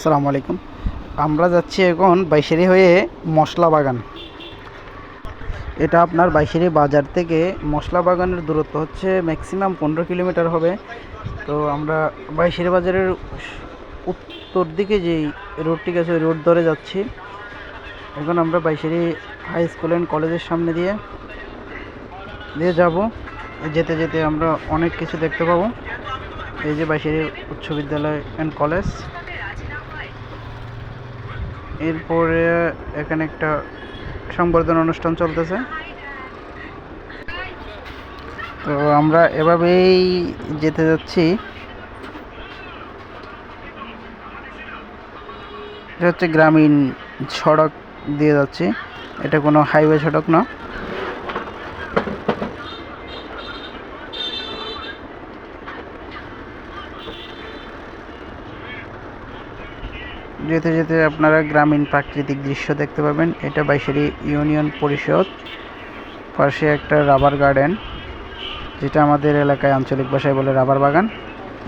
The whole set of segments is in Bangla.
আসসালামু আলাইকুম। আমরা যাচ্ছি এখন বাইশেরি হয়ে মশলা বাগান। এটা আপনার বাইশেরি বাজার থেকে মশলা বাগানের দূরত্ব হচ্ছে ম্যাক্সিমাম পনেরো কিলোমিটার হবে। তো আমরা বাইশেরি বাজারের উত্তর দিকে যেই রোডটি গেছে ওই রোড ধরে যাচ্ছি। এখন আমরা বাইশেরি হাই স্কুল অ্যান্ড কলেজের সামনে দিয়ে দিয়ে যাব। যেতে যেতে আমরা অনেক কিছু দেখতে পাবো। এই যে বাইশেরি উচ্চ বিদ্যালয় অ্যান্ড কলেজ এরপরে এখানে একটা সংবর্ধনা অনুষ্ঠান চলতেছে। তো আমরা এভাবেই যেতে যাচ্ছি। এটা হচ্ছে গ্রামীণ সড়ক দিয়ে যাচ্ছি। এটা কোনো হাইওয়ে সড়ক না। যেতে যেতে আপনারা গ্রামীণ প্রাকৃতিক দৃশ্য দেখতে পাবেন। এটা বাইশেরি ইউনিয়ন পরিষদ। পাশে একটা রাবার গার্ডেন, যেটা আমাদের এলাকায় আঞ্চলিক ভাষায় বলে রাবার বাগান।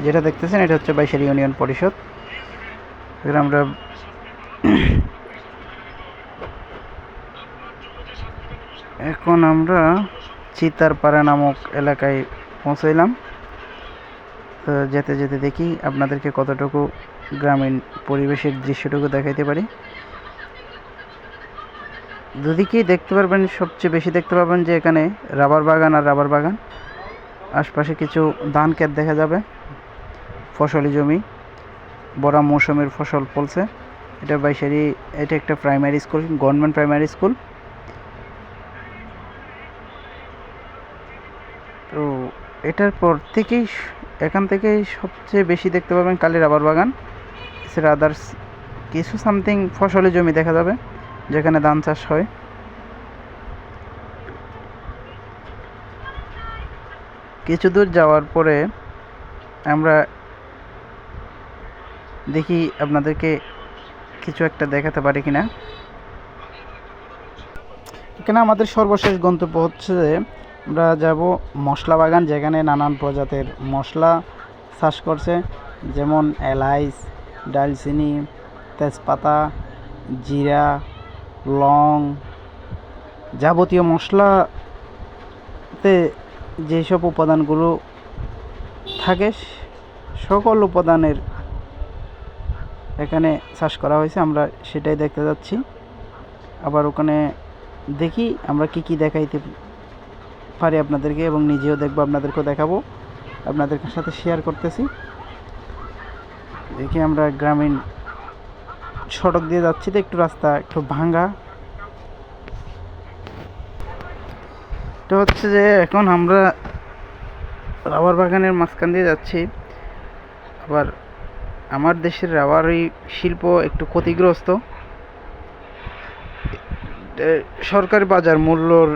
যেটা দেখতেছেন, এটা হচ্ছে বাইশেরি ইউনিয়ন পরিষদ। এখানে আমরা এখন আমরা চিতারপাড়া নামক এলাকায় পৌঁছাইলাম। তো যেতে যেতে দেখি আপনাদেরকে কতটুকু গ্রামীণ পরিবেশের দৃশ্যটুকু দেখাইতে পারি। দুদিকেই দেখতে পারবেন, সবচেয়ে বেশি দেখতে পাবেন যে এখানে রাবার বাগান আর রাবার বাগান। আশপাশে কিছু ধান ক্ষেত দেখা যাবে, ফসলি জমি, বড় মৌসুমের ফসল ফলছে। এটা বাইশারি এটা একটা primary school, government primary school. তো এটার পর থেকেই এখান থেকেই সবচেয়ে বেশি দেখতে পাবেন কালী রাবার বাগান। এছাড়া আদার্স কিছু সামথিং ফসলি জমি দেখা যাবে, যেখানে ধান চাষ হয়। কিছু দূর যাওয়ার পরে আমরা দেখি আপনাদেরকে কিছু একটা দেখাতে পারি কিনা। এখানে আমাদের সর্বশেষ গন্তব্য হচ্ছে যে আমরা যাব মশলা বাগান যেখানে নানান প্রজাতির মশলা চাষ করছে, যেমন এলাইচ ডালচিনি, তেজপাতা, জিরা, লং যাবতীয় মশলাতে যেসব উপাদানগুলো থাকে, সকল উপাদানের এখানে চাষ করা হয়েছে, আমরা সেটাই দেখতে যাচ্ছি। আবার ওখানে দেখি আমরা কি কি দেখাইতে পারি আপনাদেরকে এবং নিজেও দেখব, আপনাদেরকেও দেখাবো, আপনাদের সাথে শেয়ার করতেছি। দেখি আমরা গ্রামীণ সড়ক দিয়ে যাচ্ছি তো, একটু রাস্তা একটু ভাঙ্গা। তো হচ্ছে যে এখন আমরা রাবার বাগানের মাঝখান দিয়ে যাচ্ছি। আবার আমার দেশের রাবারি শিল্প একটু ক্ষতিগ্রস্ত। সরকারি বাজার মূল্যর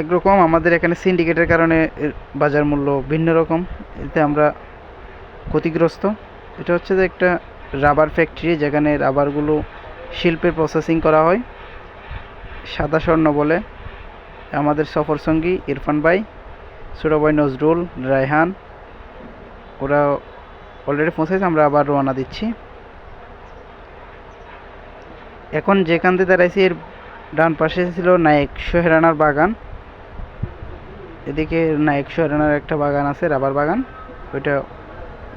একরকম, আমাদের এখানে সিন্ডিকেটের কারণে বাজার মূল্য ভিন্ন রকম, এতে আমরা ক্ষতিগ্রস্ত। এটা হচ্ছে যে একটা রাবার ফ্যাক্টরি যেখানে রাবারগুলো শিল্পের প্রসেসিং করা হয়। সাদা স্বর্ণ বলে। আমাদের সফর সঙ্গী ইরফান ভাই ভাই নজরুল, রায়হান। ওরা অলরেডি পৌঁছেছে, আমরা আবার রওনা দিচ্ছি। এখন যেখান থেকে দাঁড়াইছি, এর ডান পাশে ছিল নায়ক সোহেরানার বাগান। এদিকে নায়ক সোহেরানার একটা বাগান আছে রাবার বাগান। ওইটা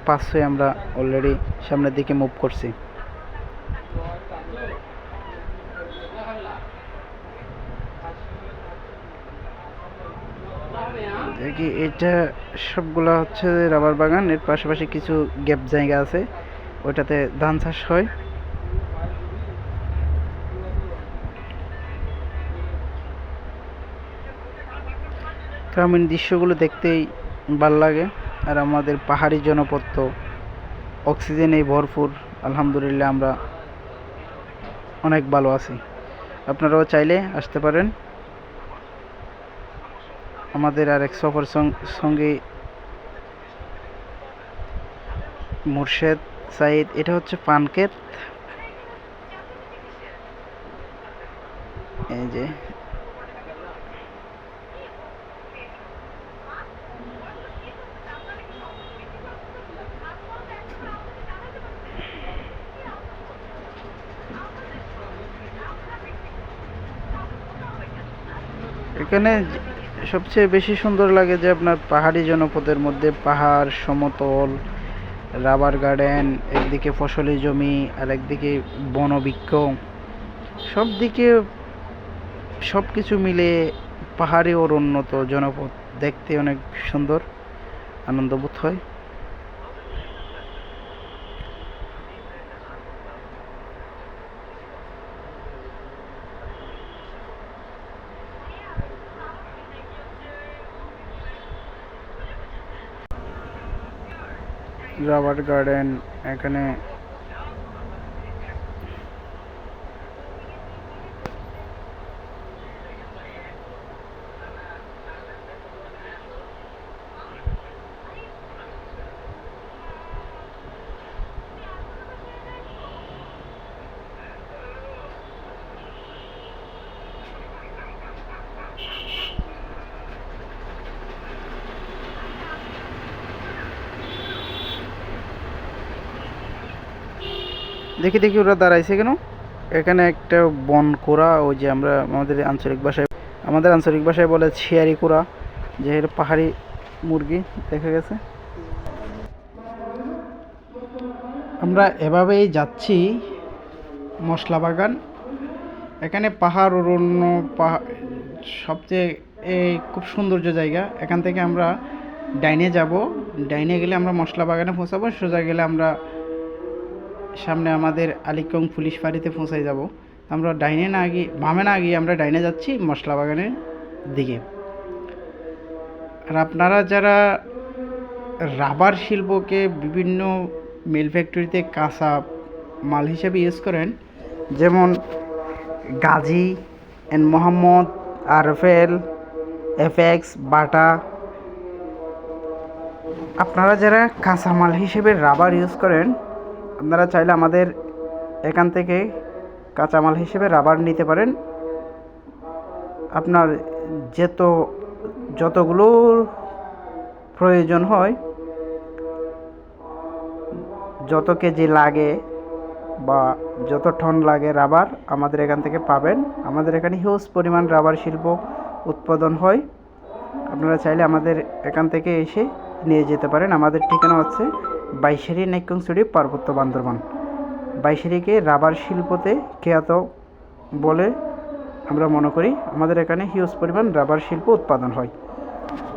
পাঁচ হয়ে আমরা অলরেডি সামনের দিকে মুভ করছি। দেখি, এটা সবগুলা হচ্ছে রাবার বাগান, এর পাশাপাশি কিছু গ্যাপ জায়গা আছে, ওইটাতে ধান চাষ হয়। গ্রামীণ দৃশ্যগুলো দেখতেই ভালো লাগে। আর আমাদের পাহাড়ি জনপদ তো অক্সিজেনে ভরপুর। আলহামদুলিল্লাহ আমরা অনেক ভালো আছি। আপনারাও চাইলে আসতে পারেন। আমাদের আর এক সফর সঙ্গে মুর্শেদ সাইদ, এটা হচ্ছে পানকেত। এই যে এখানে সবচেয়ে বেশি সুন্দর লাগে যে আপনার পাহাড়ি জনপদের মধ্যে পাহাড়, সমতল, রাবার গার্ডেন, একদিকে ফসলি জমি আর একদিকে বনবৃক্ষ। সব দিকে সব কিছু মিলে পাহাড়ি উন্নত জনপদ দেখতে অনেক সুন্দর আনন্দবোধ হয়। রাবার গার্ডেন এখানে দেখি দেখি ওরা দাঁড়াইছে কেন? এখানে একটা বন কোরা ওই যে আমরা আমাদের আঞ্চলিক ভাষায়, আমাদের আঞ্চলিক ভাষায় বলে ছিয়ারি কোরা যে পাহাড়ি মুরগি, দেখা গেছে? আমরা এভাবেই যাচ্ছি মশলা বাগান। এখানে পাহাড় অরণ্য পাহাড় সবচেয়ে এই খুব সৌন্দর্য জায়গা। এখান থেকে আমরা ডাইনে যাব। ডাইনে গেলে আমরা মশলা বাগানে পৌঁছাবো। সোজা গেলে আমরা সামনে আমাদের আলিকং পুলিশ ফাঁড়িতে পৌঁছাই যাব। আমরা ডাইনে না গিয়ে, বামে না গিয়ে আমরা ডাইনে যাচ্ছি মশলা বাগানের দিকে। আর আপনারা যারা রাবার শিল্পকে বিভিন্ন মিল ফ্যাক্টরিতে কাঁচা মাল হিসেবে ইউজ করেন, যেমন গাজী, এন মোহাম্মদ আরফেল এফএক্স, বাটা, আপনারা যারা কাঁচামাল হিসেবে রাবার ইউজ করেন আপনারা চাইলে আমাদের এখান থেকে কাঁচামাল হিসেবে রাবার নিতে পারেন। আপনার যেত, যতগুলো প্রয়োজন হয়, যত কেজি লাগে বা যত টন লাগে রাবার আমাদের এখান থেকে পাবেন। আমাদের এখানে হিউজ পরিমাণ রাবার শিল্প উৎপাদন হয়। আপনারা চাইলে আমাদের এখান থেকে এসে নিয়ে যেতে পারেন। আমাদের ঠিকানা হচ্ছে বাইশেরি নেকংসুরি পার্বত্য বান্দরবান। বাইশেরিকে রাবার শিল্পতে খ্যাত বলে আমরা মনে করি। আমাদের এখানে হিউজ পরিমাণ রাবার শিল্প উৎপাদন হয়।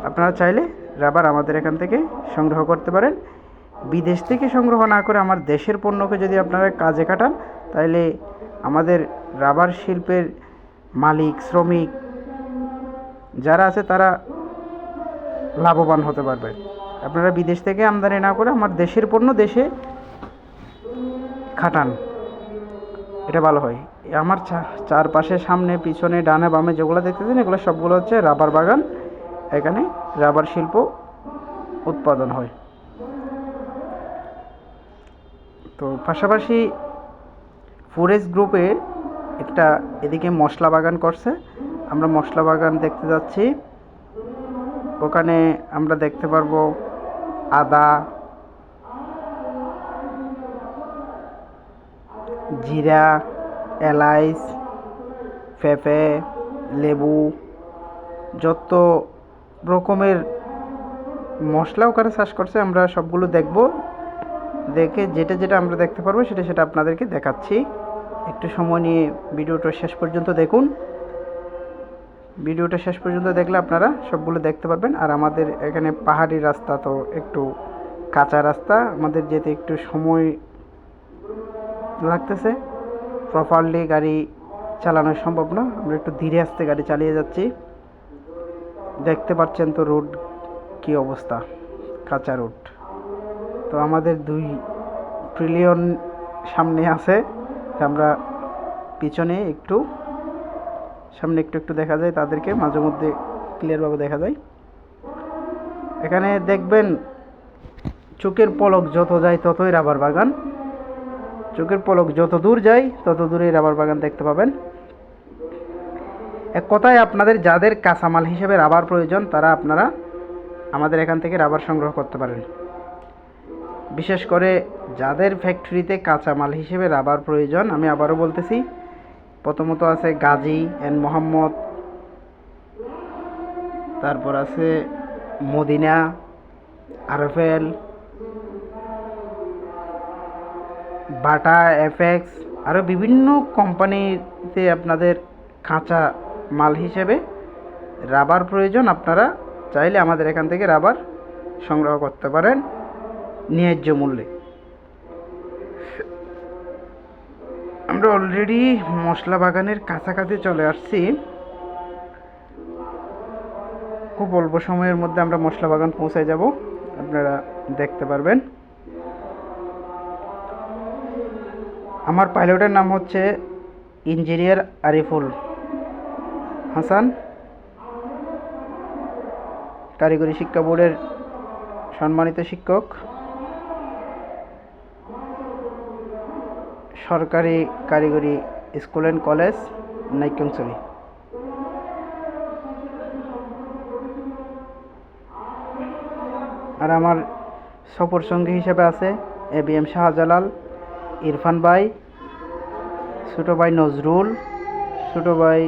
আপনারা চাইলে রাবার আমাদের এখান থেকে সংগ্রহ করতে পারেন। বিদেশ থেকে সংগ্রহ না করে আমার দেশের পণ্যকে যদি আপনারা কাজে খাটান তাহলে আমাদের রাবার শিল্পের মালিক, শ্রমিক যারা আছে তারা লাভবান হতে পারবে। আপনারা বিদেশ থেকে আমদানি না করে আমার দেশের পণ্য দেশে খাটান। এটা ভালো হয়। আমার চারপাশে সামনে, পিছনে, ডানে, বামে যেগুলো দেখতেছেন, এগুলো সবগুলো হচ্ছে রাবার বাগান। এখানে রাবার শিল্প উৎপাদন হয়। তো পাশাপাশি ফরেস্ট গ্রুপে একটা এদিকে মশলা বাগান করছে। আমরা মশলা বাগান দেখতে যাচ্ছি। ওখানে আমরা দেখতে পারব আদা, জিরা, এলাইচ, পেঁপে, লেবু, যত রকমের মশলা ওখানে চাষ করছে, আমরা সবগুলো দেখব। দেখে যেটা যেটা আমরা দেখতে পারব, সেটা সেটা আপনাদেরকে দেখাচ্ছি। একটু সময় নিয়ে ভিডিওটা শেষ পর্যন্ত দেখুন। ভিডিওটা শেষ পর্যন্ত দেখলে আপনারা সবগুলো দেখতে পারবেন। আর আমাদের এখানে পাহাড়ি রাস্তা তো একটু কাঁচা রাস্তা। আমাদের যেতে একটু সময় লাগতেছে। প্রপারলি গাড়ি চালানো সম্ভব না। আমরা একটু ধীরে আস্তে গাড়ি চালিয়ে যাচ্ছি। দেখতে পাচ্ছেন তো রোড কি অবস্থা। কাঁচা রোড। তো আমাদের দুই ট্রিলিয়ন সামনে আছে। আমরা পিছনে একটু সামনে একটু একটু দেখা যায়, তাদেরকে মাঝে মধ্যে ক্লিয়ারভাবে দেখা যায়। এখানে দেখবেন চোখের পলক যত যায় ততই রাবার বাগান। চোখের পলক যত দূর যায় তত দূরেই রাবার বাগান দেখতে পাবেন। এক কথায় আপনাদের যাদের কাঁচামাল হিসেবে রাবার প্রয়োজন, তারা আপনারা আমাদের এখান থেকে রাবার সংগ্রহ করতে পারেন। বিশেষ করে যাদের ফ্যাক্টরিতে কাঁচামাল হিসেবে রাবার প্রয়োজন, আমি আবারও বলতেছি প্রথমত আছে গাজী এন্ড মোহাম্মদ। তারপর আছে মদিনা আরফেল বাটা, এফএক্স আরও বিভিন্ন কোম্পানিতে আপনাদের কাঁচা মাল হিসেবে রাবার প্রয়োজন। আপনারা চাইলে আমাদের এখান থেকে রাবার সংগ্রহ করতে পারেন ন্যায্য মূল্যে। আমরা অলরেডি মশলা বাগানের কাছাকাছি চলে আসছি। খুব অল্প সময়ের মধ্যে আমরা মশলা বাগান পৌঁছে যাব। আপনারা দেখতে পারবেন। আমার পাইলটের নাম হচ্ছে ইঞ্জিনিয়ার আরিফুল হাসান। কারিগরি শিক্ষা বোর্ডের সম্মানিত শিক্ষক। সরকারি কারিগরি স্কুল অ্যান্ড কলেজ নাইকংসরি আর আমার সফর সঙ্গী হিসেবে আছে A B M Shahjalal, Irfan ভাই, ছোটো ভাই নজরুল, ছোটো ভাই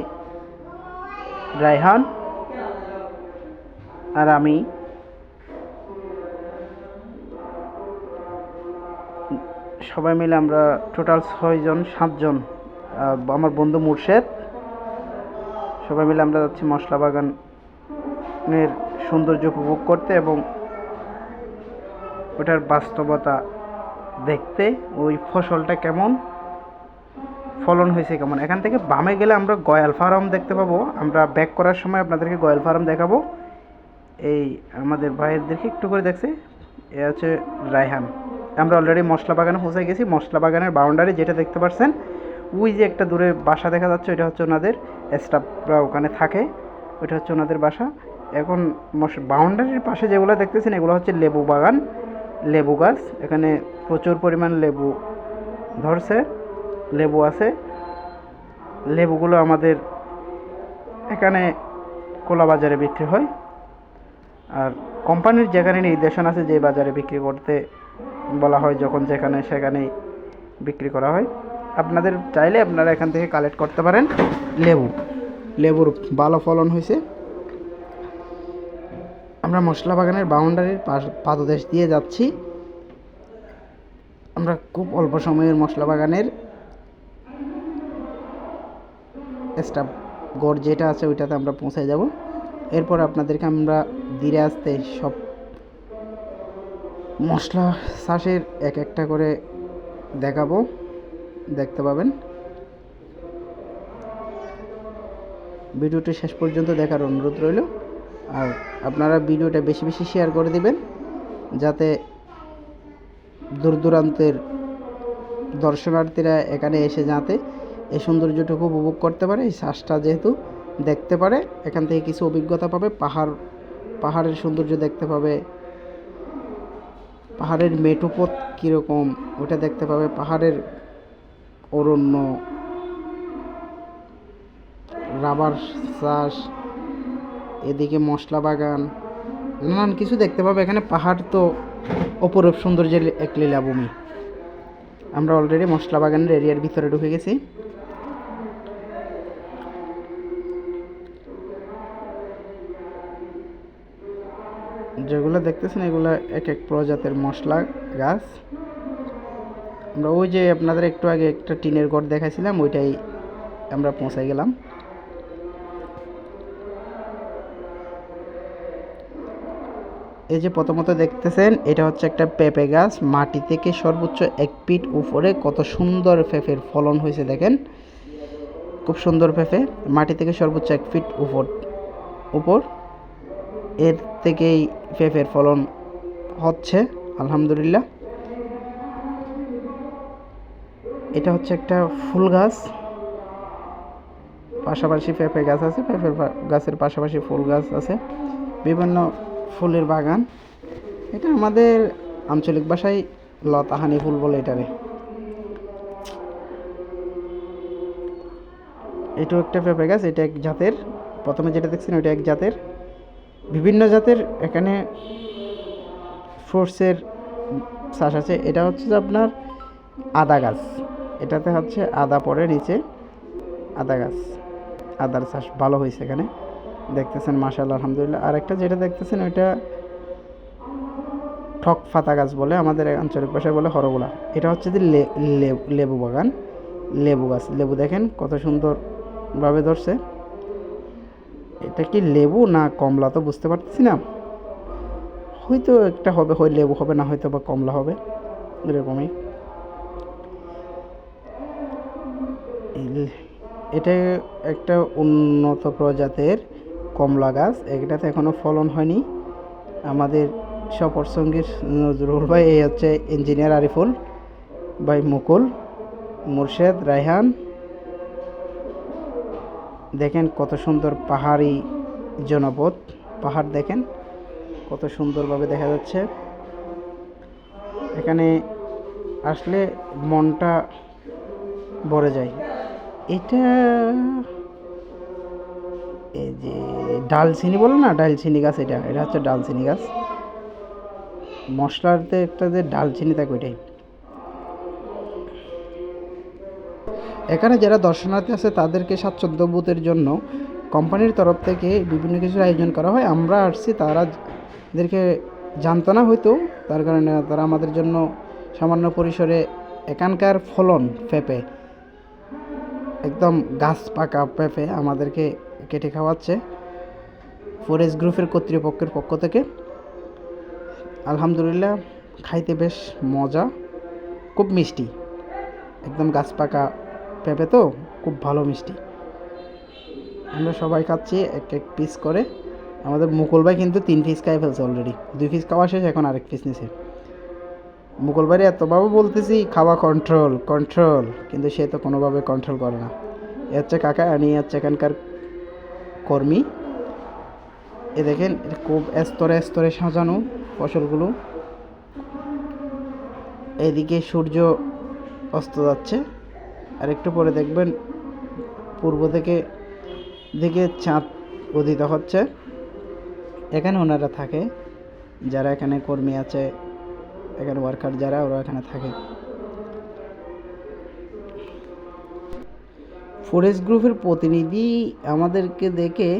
রায়হান, আর আমি সবাই মিলে আমরা টোটাল ছয়জন, সাতজন আমার বন্ধু মুর্শেদ, সবাই মিলে আমরা যাচ্ছি মশলা বাগানের সৌন্দর্য উপভোগ করতে এবং ওটার বাস্তবতা দেখতে, ওই ফসলটা কেমন, ফলন হয়েছে কেমন। এখান থেকে বামে গেলে আমরা গয়াল ফার্ম দেখতে পাবো। আমরা ব্যাক করার সময় আপনাদেরকে গয়াল ফার্ম দেখাবো। এই আমাদের ভাইয়ের ভাইয়েরদেরকে একটু করে দেখছে। এ হচ্ছে রায়হান। আমরা অলরেডি মশলা বাগানে পৌঁছে গেছি। মশলা বাগানের বাউন্ডারি যেটা দেখতে পাচ্ছেন ওই যে একটা দূরে বাসা দেখা যাচ্ছে ওইটা হচ্ছে ওনাদের স্টাফরা ওখানে থাকে ওইটা হচ্ছে ওনাদের বাসা। এখন বাউন্ডারির পাশে যেগুলো দেখতেছেন, এগুলো হচ্ছে লেবু বাগান, লেবু গাছ। এখানে প্রচুর পরিমাণ লেবু ধরছে, লেবু আছে। লেবুগুলো আমাদের এখানে কোলা বাজারে বিক্রি হয়। আর কোম্পানির যেখানে নির্দেশন আছে, যে বাজারে বিক্রি করতে বলা হয় যখন যেখানে সেখানেই বিক্রি করা হয়। আপনাদের চাইলে আপনারা এখান থেকে কালেক্ট করতে পারেন লেবু। লেবুর ভালো ফলন হয়েছে। আমরা মশলা বাগানের বাউন্ডারির পাদদেশ দিয়ে যাচ্ছি। আমরা খুব অল্প সময়ের মশলা বাগানের স্টাফ গড় যেটা আছে ওইটাতে আমরা পৌঁছে যাব। এরপর আপনাদেরকে আমরা ধীরে আসতে সব মশলা চাষের এক একটা করে দেখাবো। দেখতে পাবেন। ভিডিওটি শেষ পর্যন্ত দেখার অনুরোধ রইল। আর আপনারা ভিডিওটা বেশি বেশি শেয়ার করে দিবেন, যাতে দূর দূরান্তের দর্শনার্থীরা এখানে এসে যাতে এই সৌন্দর্যটুকু উপভোগ করতে পারে, এই শ্বাসটা যেহেতু দেখতে পারে, এখান থেকে কিছু অভিজ্ঞতা পাবে, পাহাড়, পাহাড়ের সৌন্দর্য দেখতে পাবে পাহাড়ের মেঠোপথ কীরকম? ওটা দেখতে পাবে পাহাড়ের অরণ্য। রাবার চাষ, এদিকে মশলা বাগান। নানান কিছু দেখতে পাবে। এখানে পাহাড় তো অপরূপ সৌন্দর্যের এক লীলাভূমি। আমরা অলরেডি মশলা বাগানের এরিয়ার ভিতরে ঢুকে গেছি। যেগুলো দেখতেছেন, এগুলো এক এক প্রজাতির মশলা, গাছ। আমরা ওই যে আপনাদের একটু আগে একটা টিনের ঘর দেখাইছিলাম, ওইটাই আমরা পৌঁছে গেলাম। এই যে প্রথমত দেখতেছেন, এটা হচ্ছে একটা পেঁপে গাছ। মাটি থেকে সর্বোচ্চ এক ফিট উপরে কত সুন্দর পেঁপের ফলন হয়েছে দেখেন। খুব সুন্দর পেঁপে। মাটি থেকে সর্বোচ্চ এক ফিট উপর উপর। এর থেকেই পেঁপের ফলন হচ্ছে, আলহামদুলিল্লাহ। এটা হচ্ছে একটা ফুল গাছ। পাশাপাশি পেঁপে গাছ আছে পেঁপের গাছের পাশাপাশি ফুল গাছ আছে। বিভিন্ন ফুলের বাগান। এটা আমাদের আঞ্চলিক ভাষায় লতাহানি ফুল বলে এটারে। এটাও একটা পেঁপে গাছ, এটা এক জাতের। প্রথমে যেটা দেখছেন ওইটা এক জাতের। বিভিন্ন জাতের এখানে ফ্রুটসের চাষ আছে। এটা হচ্ছে যে আপনার আদা গাছ। এটাতে হচ্ছে আদা পড়ে নিচে আদা গাছ। আদার চাষ ভালো হয়েছে এখানে। দেখতেছেন, মাশাআল্লাহ, আলহামদুলিল্লাহ। আর একটা যেটা দেখতেছেন, ওইটা ঠক ফাতা গাছ বলে, আমাদের আঞ্চলিক ভাষায় বলে হরগোলা। এটা হচ্ছে যে লেবু বাগান। লেবু গাছ। লেবু দেখেন, কত সুন্দরভাবে ধরছে। এটা কি লেবু না কমলা? তো বুঝতে পারতেছি না। হয়তো একটা হবে, হয় লেবু হবে, না হয়তো বা কমলা হবে। এরকমই। এটা একটা উন্নত প্রজাতের কমলা গাছ। এটাতে এখনও ফলন হয়নি। আমাদের সফর সঙ্গীর নজরুল ভাই, এই হচ্ছে ইঞ্জিনিয়ার আরিফুল ভাই, মুকুল, মুর্শেদ, রায়হান। দেখেন কত সুন্দর পাহাড়ি জনপদ। পাহাড় দেখেন, কত সুন্দরভাবে দেখা যাচ্ছে। এখানে আসলে মনটা ভরে যায়। এটা এই যে ডালচিনি বলে না, ডালচিনি গাছ এটা এটা হচ্ছে ডালচিনি গাছ। মশলাতে একটা যে ডালচিনি থাকে ওইটাই। এখানে যারা দর্শনার্থী আছে, তাদেরকে স্বাচ্ছন্দ্য বোধের জন্য কোম্পানির তরফ থেকে বিভিন্ন কিছুর আয়োজন করা হয়। আমরা আসছি, তারা এদেরকে জানতো না হয়তো, তার কারণে তারা আমাদের জন্য সামান্য পরিসরে এখানকার ফলন পেঁপে, একদম গাছ পাকা পেঁপে আমাদেরকে কেটে খাওয়াচ্ছে ফরেস্ট গ্রুপের কর্তৃপক্ষের পক্ষ থেকে। আলহামদুলিল্লাহ, খাইতে বেশ মজা, খুব মিষ্টি, একদম গাছ পাকা পেঁপে তো খুব ভালো মিষ্টি। আমরা সবাই খাচ্ছি এক এক পিস করে। আমাদের মুকুল ভাই কিন্তু তিন পিস খাই ফেলছে অলরেডি দুই পিস খাওয়া শেষ, এখন আরেক পিস নিছে। মুকুল ভাইরে এতভাবে বলতেছি, খাওয়া কন্ট্রোল কন্ট্রোল কিন্তু সে তো কোনোভাবে কন্ট্রোল করে না। এ হচ্ছে কাকা, আর এই হচ্ছে এখানকার কর্মী। এ দেখেন খুব স্তরে স্তরে সাজানো ফসলগুলো। এদিকে সূর্য অস্ত যাচ্ছে। আর একটু পরে দেখবেন পূর্ব থেকে, দিকে চাঁদ উদিত হচ্ছে। এখানে ওনারা থাকে, যারা এখানে কর্মী আছে, এখানে ওয়ার্কার যারা, ওরা এখানে থাকে। ফরেস্ট গ্রুপের প্রতিনিধি আমাদেরকে দেখে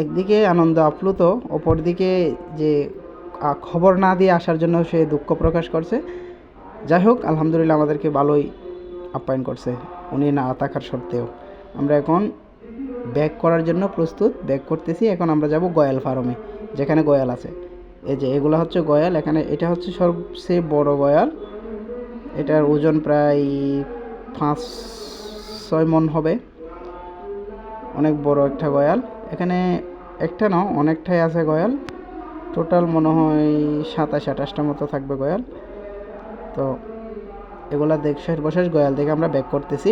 একদিকে আনন্দ আপ্লুত, অপরদিকে যে খবর না দিয়ে আসার জন্য সে দুঃখ প্রকাশ করছে। যাই হোক, আলহামদুলিল্লাহ আমাদেরকে ভালোই আপ্যায়ন করছে। উনি না থাকার সত্ত্বেও। আমরা এখন ব্যাক করার জন্য প্রস্তুত, ব্যাক করতেছি। এখন আমরা যাব গয়াল ফার্মে, যেখানে গয়াল আছে। এই যে, এগুলো হচ্ছে গয়াল। এখানে এটা হচ্ছে সবচেয়ে বড় গয়াল। এটার ওজন প্রায় পাঁচ, ছয় মন হবে। অনেক বড় একটা গয়াল। এখানে একটা না, অনেকটাই আছে গয়াল। টোটাল মনে হয় সাতাশ, আঠাশটা মতো থাকবে গয়াল। তো এগুলা দেখ, শেষ বসে গয়াল থেকে আমরা ব্যাক করতেছি।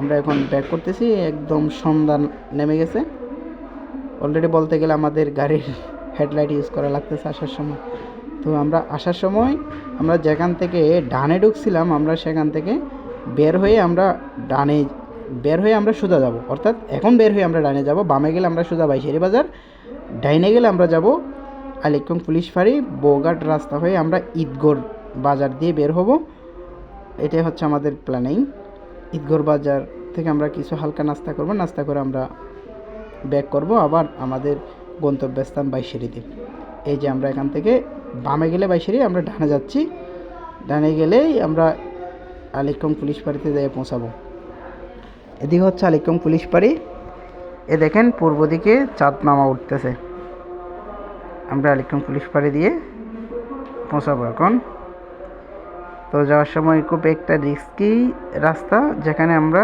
আমরা এখন ব্যাক করতেছি, একদম সন্ধ্যা নেমে গেছে। অলরেডি বলতে গেলে আমাদের গাড়ির হেডলাইট ইউজ করা লাগতেছে আসার সময়। তো আমরা আসার সময় আমরা যেখান থেকে ডানে ঢুকছিলাম, আমরা সেখান থেকে বের হয়ে আমরা ডানে, বের হয়ে আমরা সোজা যাব। অর্থাৎ এখন বের হয়ে আমরা ডানে যাব, বামে গেলে আমরা সোজা বাইশেরি বাজার, ডাইনে গেলে আমরা যাব আলিকং পুলিশ ফাঁড়ি, বৌঘাট রাস্তা হয়ে আমরা ঈদগড় বাজার দিয়ে বের হব। এটাই হচ্ছে আমাদের প্ল্যানিং ঈদগড় বাজার থেকে আমরা কিছু হালকা নাস্তা করব, নাস্তা করে আমরা ব্যাক করব আবার আমাদের গন্তব্যস্থান বাইশেরিতে এই যে আমরা এখান থেকে বামে গেলে বাইশেরি, আমরা ডানে যাচ্ছি। ডানে গেলেই আমরা আলিকম পুলিশ পাড়িতে যেয়ে পৌঁছাবো। এদিকে হচ্ছে আলিকম পুলিশ পাড়ি এ দেখেন পূর্ব দিকে চাঁদ নামা উঠতেছে। আমরা আলিকম পুলিশ পাড়ি দিয়ে পৌঁছাবো এখন। তো যাওয়ার সময় খুব একটা রিস্কি রাস্তা যেখানে আমরা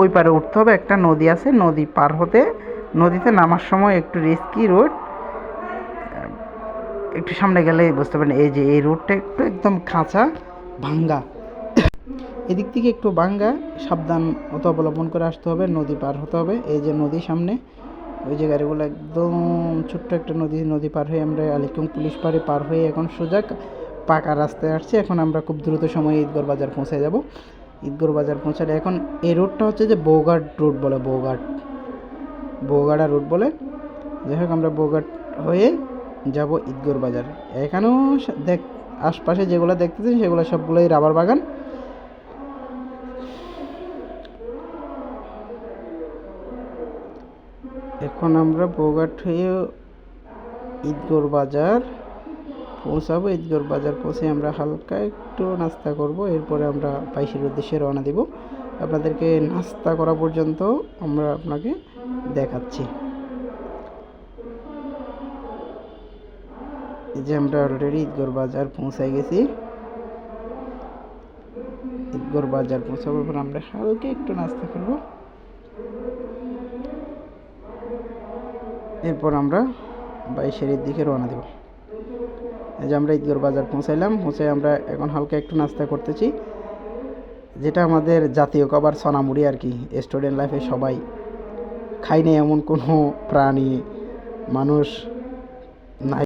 ওই পারে উঠতে হবে। একটা নদী আছে, নদী পার হতে, নদীতে নামার সময় একটু রিস্কি রোড একটু সামনে গেলে বুঝতে পারেন এই যে এই রোডটা একটু একদম খাঁচা, ভাঙ্গা। এদিক থেকে একটু ভাঙ্গা, সাবধান অত অবলম্বন করে আসতে হবে, নদী পার হতে হবে। এই যে নদী সামনে, ওই যে গাড়িগুলো একদম ছোট্ট একটা নদী নদী পার হয়ে আমরা আলিকুম পুলিশ পাড়ে পার হয়ে এখন সোজা পাকা রাস্তায় আসছি। এখন আমরা খুব দ্রুত সময়ে ঈদগড় বাজার পৌঁছে যাব। ঈদগড় বাজার পৌঁছালে এখন এই রোডটা হচ্ছে যে বৌঘাট রোড বলে, বৌঘাট। বৌগাড়া রোড বলে। যাই হোক, আমরা বৌঘাট হয়ে যাব ঈদগড় বাজার। এখানেও দেখ, আশপাশে যেগুলো দেখতেছেন, সেগুলো সবগুলোই রাবার বাগান। এখন আমরা বৌঘাট হয়ে ঈদগড় বাজার পৌঁছাবো ঈদগড় বাজার পৌঁছে আমরা হালকা একটু নাস্তা করব, এরপরে আমরা পাইশের উদ্দেশ্যে রওনা দেব। আপনাদেরকে নাস্তা করা পর্যন্ত আমরা আপনাকে দেখাচ্ছি। এই যে আমরা অলরেডি ঈদগড় বাজার পৌঁছাই গেছি। ঈদগড় বাজার পৌঁছাবার পর আমরা হালকা একটু নাস্তা করব। এরপর আমরা বাইশের দিকে রওনা দেব। যে আমরা ঈদগড় বাজার পৌঁছাইলাম পৌঁছে আমরা এখন হালকা একটু নাস্তা করতেছি। যেটা আমাদের জাতীয় খাবার সোনামুড়ি আর কি স্টুডেন্ট লাইফে সবাই খাই না এমন কোনো প্রাণী, মানুষ নাই।